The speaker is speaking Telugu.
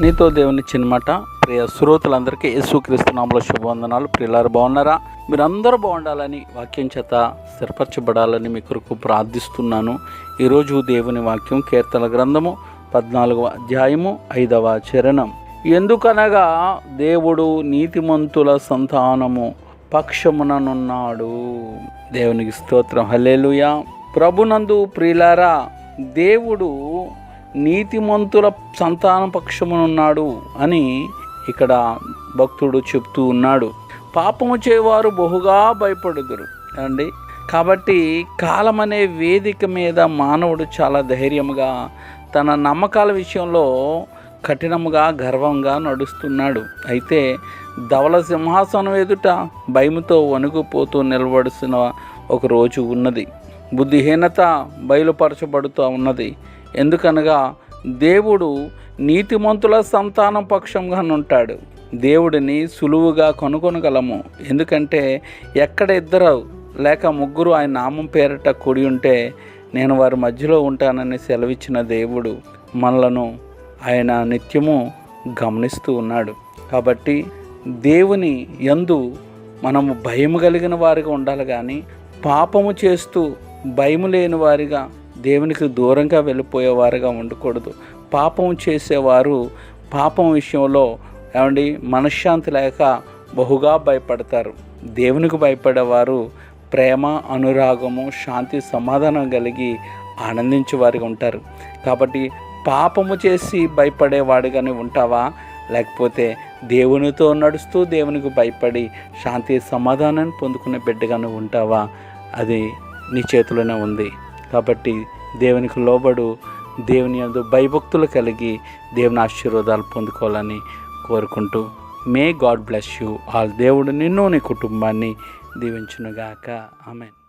నీతో దేవుని చిన్నమాట ప్రియ శ్రోతలందరికీ యేసుక్రీస్తునామలో శుభవందనాలు. ప్రియులారు బాగున్నారా? మీరందరూ బాగుండాలని వాక్యం చేత స్థిరపరచబడాలని మీ కొరకు ప్రార్థిస్తున్నాను. ఈరోజు దేవుని వాక్యం కీర్తన గ్రంథము పద్నాలుగవ అధ్యాయము ఐదవ చరణం. ఎందుకనగా దేవుడు నీతిమంతుల సంతానము పక్షముననున్నాడు. దేవునికి స్తోత్రం. హలేలుయా ప్రభునందు ప్రియులారా దేవుడు నీతిమంతుల సంతాన పక్షమునున్నాడు అని ఇక్కడ భక్తుడు చెప్తూ ఉన్నాడు. పాపము చేవారు బహుగా భయపడుదురు. అండి కాబట్టి కాలం అనే వేదిక మీద మానవుడు చాలా ధైర్యంగా తన నమ్మకాల విషయంలో కఠినముగా గర్వంగా నడుస్తున్నాడు. అయితే ధవల సింహాసనం ఎదుట భయముతో వణుకుపోతూ నిలబడుతున్న ఒక రోజు ఉన్నది. బుద్ధిహీనత బయలుపరచబడుతూ ఉన్నది. ఎందుకనగా దేవుడు నీతిమంతుల సంతానం పక్షంగా ఉంటాడు దేవుడిని సులువుగా కనుగొనగలము. ఎందుకంటే ఎక్కడ ఇద్దరు లేక ముగ్గురు ఆయన నామం పేరట కూడి ఉంటే నేను వారి మధ్యలో ఉంటానని సెలవిచ్చిన దేవుడు మనలను ఆయన నిత్యము గమనిస్తూ ఉన్నాడు. కాబట్టి దేవుని ఎందు మనము భయము కలిగిన వారిగా ఉండాలి కానీ పాపము చేస్తూ భయము లేని వారిగా దేవునికి దూరంగా వెళ్ళిపోయేవారుగా ఉండకూడదు. పాపం చేసేవారు పాపం విషయంలో ఏమండి మనశ్శాంతి లేక బహుగా భయపడతారు. దేవునికి భయపడేవారు ప్రేమ అనురాగము శాంతి సమాధానం కలిగి ఆనందించే వారిగా ఉంటారు. కాబట్టి పాపము చేసి భయపడేవాడిగానే ఉంటావా? లేకపోతే దేవునితో నడుస్తూ దేవునికి భయపడి శాంతి సమాధానాన్ని పొందుకునే బిడ్డగానే ఉంటావా? అది నీ చేతిలోనే ఉంది. కాబట్టి దేవునికి లోబడు దేవుని యందు భయభక్తులు కలిగి దేవుని ఆశీర్వాదాలు పొందుకోవాలని కోరుకుంటూ may God bless you all. దేవుడు నిన్ను నీ కుటుంబాన్ని దీవించునుగాక. ఆమెన్.